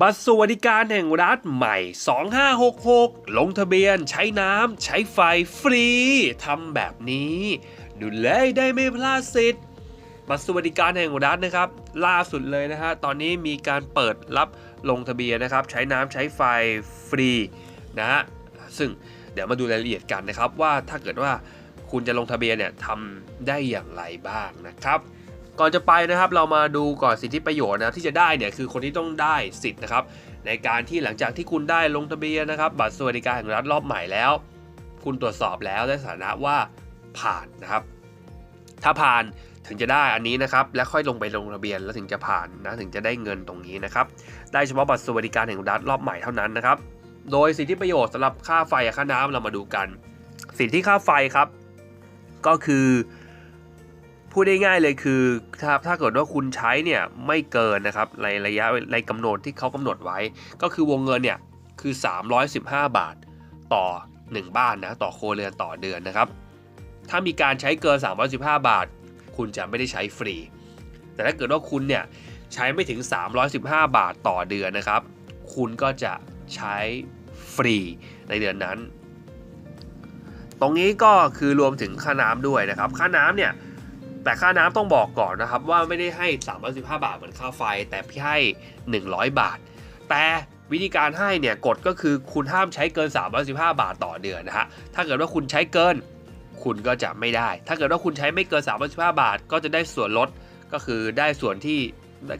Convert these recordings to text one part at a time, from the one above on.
บัตรสวัสดิการแห่งรัฐใหม่ 2566 ลงทะเบียนใช้น้ำใช้ไฟฟรี ทำแบบนี้ ดูเลยได้ไม่พลาดสิทธิ์ บัตรสวัสดิการแห่งรัฐนะครับ ล่าสุดเลยนะฮะ ตอนนี้มีการเปิดรับลงทะเบียนนะครับ ใช้น้ำใช้ไฟฟรีนะฮะ ซึ่งเดี๋ยวมาดูรายละเอียดกันนะครับว่าถ้าเกิดว่าคุณจะลงทะเบียนเนี่ยทำได้อย่างไรบ้างนะครับ ก่อนจะไปนะครับเรามาดูก่อนสิทธิประโยชน์นะครับที่จะได้เนี่ยคือคนที่ต้องได้สิทธิ์นะครับในการที่หลังจากที่คุณได้ลงทะเบียนนะครับบัตรสวัสดิการแห่งรัฐรอบใหม่แล้ว คุณตรวจสอบแล้วได้สถานะว่าผ่านนะครับ ถ้าผ่านถึงจะได้อันนี้นะครับ แล้วค่อยลงไปลงทะเบียนแล้วถึงจะผ่านนะถึงจะได้เงินตรงนี้นะครับ ได้เฉพาะบัตรสวัสดิการแห่งรัฐรอบใหม่เท่านั้นนะครับ โดยสิทธิประโยชน์สำหรับค่าไฟค่าน้ำเรามาดูกัน สิทธิค่าไฟครับ ก็คือ พูดได้ง่ายเลยคือถ้าถ้าเกิดว่าคุณใช้เนี่ยไม่เกินนะครับในระยะในกำหนดที่เขากำหนดไว้ ก็คือวงเงินเนี่ยคือ 315 บาทต่อ 1 บ้านนะต่อโครัวเรือนต่อเดือนนะครับ ถ้ามีการใช้เกิน 315 บาท คุณจะไม่ได้ใช้ฟรี แต่ถ้าเกิดว่าคุณเนี่ยใช้ไม่ถึง 315 บาทต่อเดือนนะครับ คุณก็จะใช้ฟรีในเดือนนั้น ตรงนี้ก็คือรวมถึงค่าน้ำด้วยนะครับ ค่าน้ำเนี่ย แต่ค่าน้ำต้องบอกก่อนนะครับว่าไม่ได้ให้ 315 บาทเหมือนค่าไฟ แต่พี่ให้ 100 บาท แต่วิธีการให้เนี่ยกฎก็คือคุณห้ามใช้เกิน 315 บาทต่อเดือนนะฮะ ถ้าเกิดว่าคุณใช้เกิน คุณก็จะไม่ได้ ถ้าเกิดว่าคุณใช้ไม่เกิน 315 บาท ก็จะได้ส่วนลด ก็คือได้ส่วนที่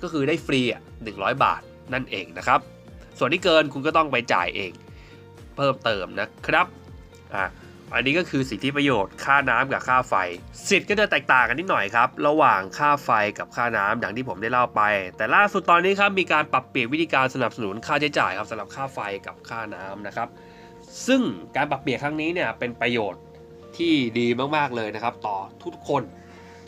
ก็คือได้ฟรีอะ100 บาทนั่นเองนะครับ ส่วนที่เกินคุณก็ต้องไปจ่ายเอง เพิ่มเติมนะครับ อะ อันนี้ก็คือสิทธิประโยชน์ค่าน้ำกับค่าไฟ สิทธิ์ก็จะแตกต่างกันนิดหน่อยครับ ระหว่างค่าไฟกับค่าน้ำอย่างที่ผมได้เล่าไป แต่ล่าสุดตอนนี้ครับมีการปรับเปลี่ยนวิธีการสนับสนุนค่าใช้จ่ายครับสำหรับค่าไฟกับค่าน้ำนะครับ ซึ่งการปรับเปลี่ยนครั้งนี้เนี่ยเป็นประโยชน์ที่ดีมากๆเลยนะครับ ต่อทุกคน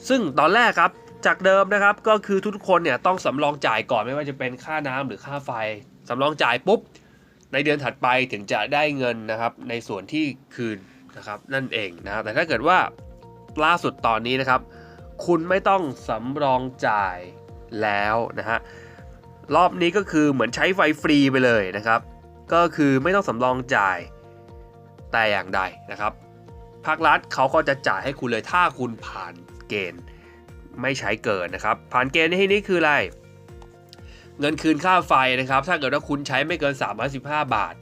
ซึ่งตอนแรกครับจากเดิมนะครับก็คือทุกคนเนี่ยต้องสำรองจ่ายก่อนไม่ว่าจะเป็นค่าน้ำหรือค่าไฟสำรองจ่ายปุ๊บในเดือนถัดไปถึงจะได้เงินนะครับในส่วนที่คืน นะครับนั่นเองนะแต่ถ้าเกิดว่าล่าสุดตอนนี้นะครับ คุณไม่ต้องสำรองจ่ายแล้วนะฮะรอบนี้ก็คือเหมือนใช้ไฟฟรีไปเลยนะครับ ก็คือไม่ต้องสำรองจ่ายแต่อย่างใดนะครับภาครัฐเขาก็จะจ่ายให้คุณเลยถ้าคุณผ่านเกณฑ์ไม่ใช้เกินนะครับ ผ่านเกณฑ์ในที่นี้คืออะไร เงินคืนค่าไฟนะครับ ถ้าเกิดว่าคุณใช้ไม่เกิน 315 บาท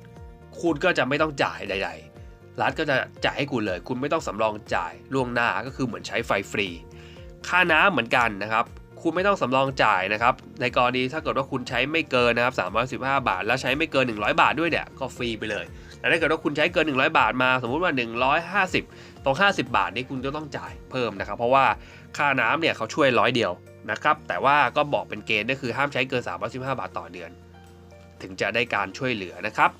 คุณก็จะไม่ต้องจ่ายใด ๆ รัฐก็จะจ่ายให้คุณเลย คุณไม่ต้องสำรองจ่ายล่วงหน้าก็คือเหมือนใช้ไฟฟรี ค่าน้ำเหมือนกันนะครับ คุณไม่ต้องสำรองจ่ายนะครับ ในกรณีถ้าเกิดว่าคุณใช้ไม่เกินนะครับ315 บาท แล้วใช้ไม่เกิน 100 บาทด้วยเนี่ยก็ฟรีไปเลย แต่ถ้าเกิดว่าคุณใช้เกิน 100 บาทมา สมมุติว่า 150 ตรง 50 บาทนี้คุณจะต้องจ่ายเพิ่มนะครับ เพราะว่าค่าน้ำเนี่ยเขาช่วยร้อยเดียวนะครับ แต่ว่าก็บอกเป็นเกณฑ์ก็คือห้ามใช้เกิน315บาทต่อเดือน ถึงจะได้การช่วยเหลือนะครับ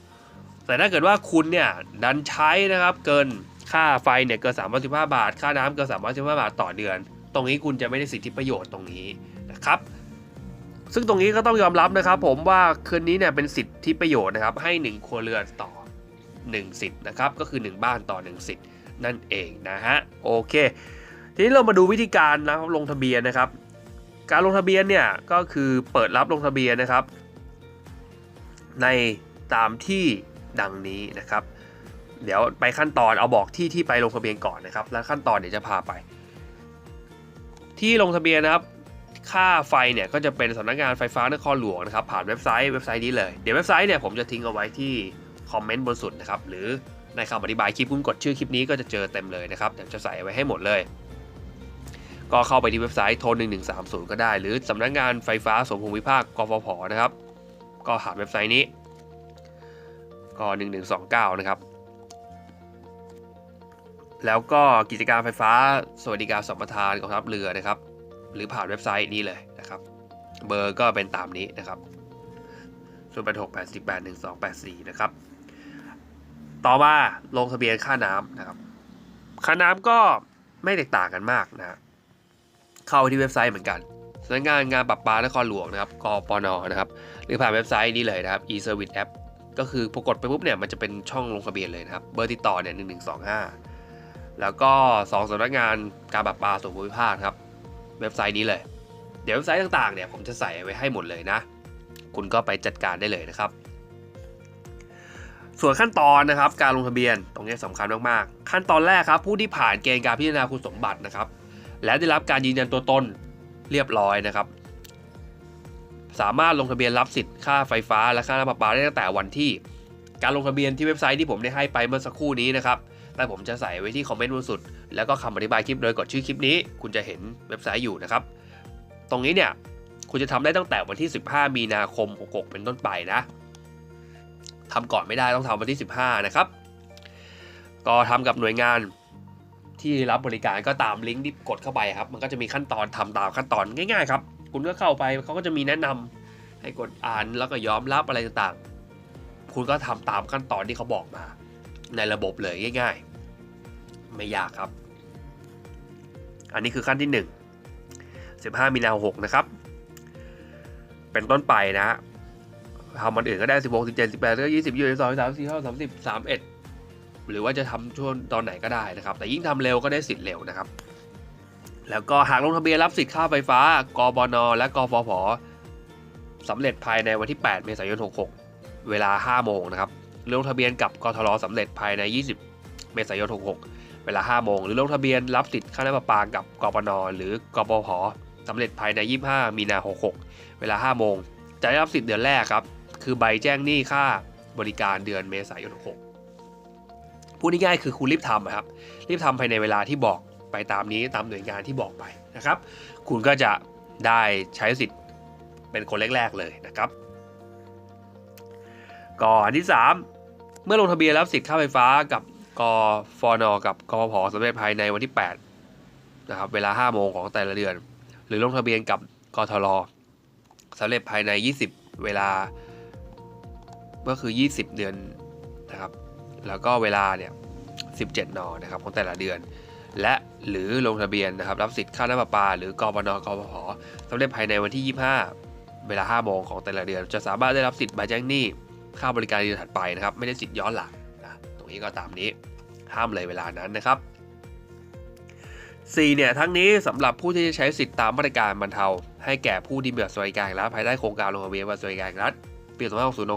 แต่ถ้าเกิดว่าคุณเนี่ยดันใช้นะครับเกินค่าไฟเนี่ยเกิน315 บาท ค่าน้ำเกิน315 บาทต่อเดือน ตรงนี้คุณจะไม่ได้สิทธิประโยชน์ตรงนี้นะครับซึ่งตรงนี้ก็ต้องยอมรับนะครับ ผมว่าคืนนี้เนี่ยเป็นสิทธิประโยชน์นะครับให้ 1 ครัวเรือนต่อ1สิทธิ์นะครับก็คือ 1 บ้านต่อ1สิทธิ์นั่นเองนะฮะโอเค ทีนี้เรามาดูวิธีการนะครับลงทะเบียนนะครับ การลงทะเบียนเนี่ยก็คือเปิดรับลงทะเบียนนะครับ ในตามที่ ดังนี้นะครับ เดี๋ยวไปขั้นตอนเอาบอกที่ที่ไปลงทะเบียนก่อนนะครับ แล้วขั้นตอนเดี๋ยวจะพาไป ที่ลงทะเบียนนะครับค่าไฟเนี่ยก็จะเป็นสำนักงานไฟฟ้านครหลวงนะครับผ่านเว็บไซต์เว็บไซต์นี้เลยเดี๋ยวเว็บไซต์เนี่ยผมจะทิ้งเอาไว้ที่คอมเมนต์บนสุดนะครับหรือในคำอธิบายคลิปคุณกดชื่อคลิปนี้ก็จะเจอเต็มเลยนะครับเดี๋ยวจะใส่ไว้ให้หมดเลย ก็เข้าไปที่เว็บไซต์โทร1130 ก็ได้ หรือสำนักงานไฟฟ้าส่วนภูมิภาคกฟผนะครับ ก็หาเว็บไซต์นี้ ก็ 1129 นะครับ แล้วก็กิจการไฟฟ้าสวัสดิการสัมปทานกองทัพเรือนะครับ หรือผ่านเว็บไซต์นี้เลยนะครับ เบอร์ก็เป็นตามนี้นะครับ0 8 6 8 8 1 2 8 4นะครับ ต่อมาลงทะเบียนค่าน้ำนะครับ ค่าน้ำก็ไม่แตกต่างกันมากนะเข้าที่เว็บไซต์เหมือนกันสำนักงานงานปรับปานครหลวงนะครับกปนนะครับ หรือผ่านเว็บไซต์นี้เลยนะครับ e-service app ก็คือพอกดไปปุ๊บเนี่ยมันจะเป็นช่องลงทะเบียนเลยนะครับ เบอร์ติดต่อเนี่ยหนึ่งหนึ่งสองห้าแล้วก็สองสำนักงานการปรับปาส่วนภูมิภาคครับ เว็บไซต์นี้เลย เดี๋ยวเว็บไซต์ต่างๆเนี่ยผมจะใส่ไว้ให้หมดเลยนะ คุณก็ไปจัดการได้เลยนะครับ ส่วนขั้นตอนนะครับการลงทะเบียนตรงนี้สำคัญมากๆ ขั้นตอนแรกครับผู้ที่ผ่านเกณฑ์การพิจารณาคุณสมบัตินะครับ และได้รับการยืนยันตัวตนเรียบร้อยนะครับ สามารถลงทะเบียนรับสิทธิ์ค่าไฟฟ้าและค่าน้ำประปาได้ตั้งแต่วันที่ การลงทะเบียนที่เว็บไซต์ที่ผมได้ให้ไปเมื่อสักครู่นี้นะครับแต่ผมจะใส่ไว้ที่คอมเมนต์บนสุด แล้วก็คำอธิบายคลิปโดยกดชื่อคลิปนี้ คุณจะเห็นเว็บไซต์อยู่นะครับ ตรงนี้เนี่ยคุณจะทำได้ตั้งแต่วันที่ 15 มีนาคม66เป็นต้นไปนะทำก่อนไม่ได้ต้องทำวันที่ 15 นะครับ ก็ทำกับหน่วยงานที่รับบริการก็ตามลิงก์ที่กดเข้าไปครับ มันก็จะมีขั้นตอนทำตามขั้นตอนง่าย ๆ ครับ คุณก็เข้าไปเขาก็จะมีแนะนำให้กดอ่านแล้วก็ยอมรับอะไรต่างๆ คุณก็ทำตามขั้นตอนที่เขาบอกมา ในระบบเลยง่าย ๆ ไม่ยากครับ อันนี้คือขั้นที่ 1 15 มีนาคม6นะครับ เป็นต้นไปนะทำมันอื่นก็ได้ 16 17 18แล้วก็20 22 23 24 30 31 หรือว่าจะทำช่วงตอนไหนก็ได้นะครับ แต่ยิ่งทำเร็วก็ได้สิทธิ์เร็วนะครับ แล้วก็หากลงทะเบียนรับสิทธิ์ค่าไฟฟ้ากบน และกฟผสำเร็จภายในวันที่ 8 เมษายน 66 เวลา 5 โมงนะครับหรือลงทะเบียนกับกทรสำเร็จภายใน 20 เมษายน 66 เวลา 5 โมง หรือลงทะเบียนรับสิทธิ์ค่าน้ำประปากับกปน หรือกปพสำเร็จภายใน 25 มีนา 66 เวลา 5 โมง จะได้รับสิทธิ์เดือนแรกครับ คือใบแจ้งหนี้ค่าบริการเดือนเมษายน 66พูดง่ายๆคือคุณรีบทำครับ รีบทำภายในเวลาที่บอก ไปตามนี้ตามหน่วยงานที่บอกไปนะครับ คุณก็จะได้ใช้สิทธิ์เป็นคนแรก ๆ เลยนะครับก่อนที่ 3 เมื่อลงทะเบียนรับสิทธิ์ค่าไฟฟ้ากับกฟนกับกพพสำเร็จภายในวันที่8นะครับเวลา5โมงของแต่ละเดือน หรือลงทะเบียนกับกทรสำเร็จภายใน 20 เวลาก็คือ 20 เดือนนะครับ แล้วก็เวลาเนี่ย 17 น นะครับของแต่ละเดือน และหรือลงทะเบียนนะครับรับสิทธิ์ค่าน้ำประปา หรือกบนกพพสำเร็จภายในวันที่ 25 เวลา 5 โมงของแต่ละเดือน จะสามารถได้รับสิทธิ์ใบแจ้งหนี้ค่าบริการเดือนถัดไปนะครับ ไม่ได้สิทธิ์ย้อนหลังนะตรงนี้ก็ตามนี้ห้ามเลยเวลานั้นนะครับ 4 เนี่ย ทั้งนี้สำหรับผู้ที่จะใช้สิทธิ์ตามมาตรการบรรเทา ให้แก่ผู้ที่มีบัตรสวัสดิการรัฐภายใต้โครงการลงทะเบียนบัตรสวัสดิการรัฐปี2560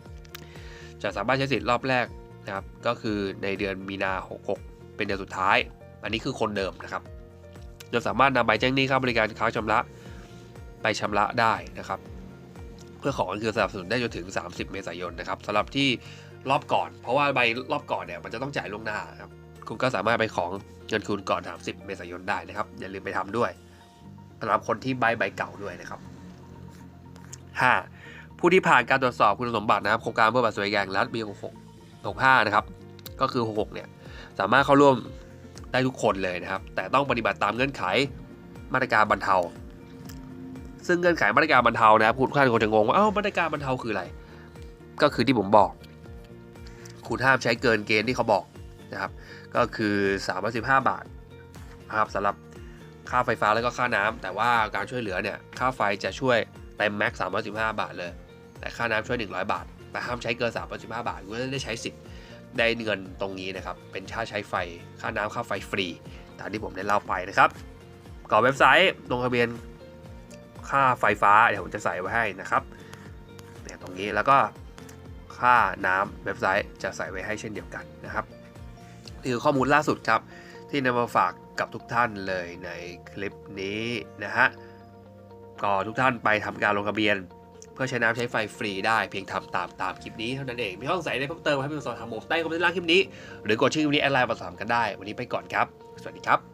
2561จะสามารถใช้สิทธิ์รอบแรกนะครับ ก็คือในเดือนมีนา 66 เป็นเดือนสุดท้าย อันนี้คือคนเดิมนะครับจะสามารถนำใบแจ้งหนี้ค่าบริการค้างชำระ ไปชำระได้นะครับ เพื่อของคือสนับสนุนได้จนถึง 30 เมษายนนะครับสำหรับที่รอบก่อน เพราะว่าใบรอบก่อนเนี่ยมันจะต้องจ่ายล่วงหน้าครับคุณก็สามารถไปของเงินคืนก่อน 30 เมษายนได้นะครับ อย่าลืมไปทำด้วยสำหรับคนที่ใบใบเก่าด้วยนะครับ 5. ผู้ที่ผ่านการตรวจสอบคุณสมบัตินะครับโครงการเพื่อบัตรสวัสดิการแห่งรัฐปี 66 65 นะครับ ก็คือ 66 เนี่ย สามารถเข้าร่วม ได้ทุกคนเลยนะครับ แต่ต้องปฏิบัติตามเงื่อนไขมาตรการบรรเทา ซึ่งเงื่อนไขมาตรการบรรเทานะครับคุณท่านคงจะงงว่าเอ้ามาตรการบรรเทาคืออะไร ก็คือที่ผมบอก คุณห้ามใช้เกินเกณฑ์ที่เขาบอกนะครับ ก็คือ315บาทนะครับสำหรับค่าไฟฟ้าแล้วก็ค่าน้ำแต่ว่าการช่วยเหลือเนี่ยค่าไฟจะช่วยเต็มแม็ก315บาทเลย แต่ค่าน้ำช่วย 100 บาท แต่ห้ามใช้เกิน315บาทคุณจะได้ใช้สิทธิ์ ได้เงินตรงนี้นะครับ เป็นค่าใช้ไฟ ค่าน้ำค่าไฟฟรี ตามที่ผมได้เล่าไปนะครับก่อเว็บไซต์ลงทะเบียนค่าไฟฟ้าเดี๋ยวผมจะใส่ไว้ให้นะครับเนี่ยตรงนี้แล้วก็ค่าน้ำเว็บไซต์จะใส่ไว้ให้เช่นเดียวกันนะครับคือข้อมูลล่าสุดครับ ที่นำมาฝากกับทุกท่านเลยในคลิปนี้นะฮะก็ทุกท่านไปทำการลงทะเบียน ก็ใช้น้ำใช้ไฟฟรีได้เพียงทำตามตามคลิปนี้เท่านั้นเอง มีห้องใส่ได้เพิ่มเติมให้เป็นสอนถามผมใต้คอมเมนต์ล่างคลิปนี้ หรือ กดชื่อคลิปนี้แอดไลน์มาสอบถามกันได้ วันนี้ไปก่อนครับ สวัสดีครับ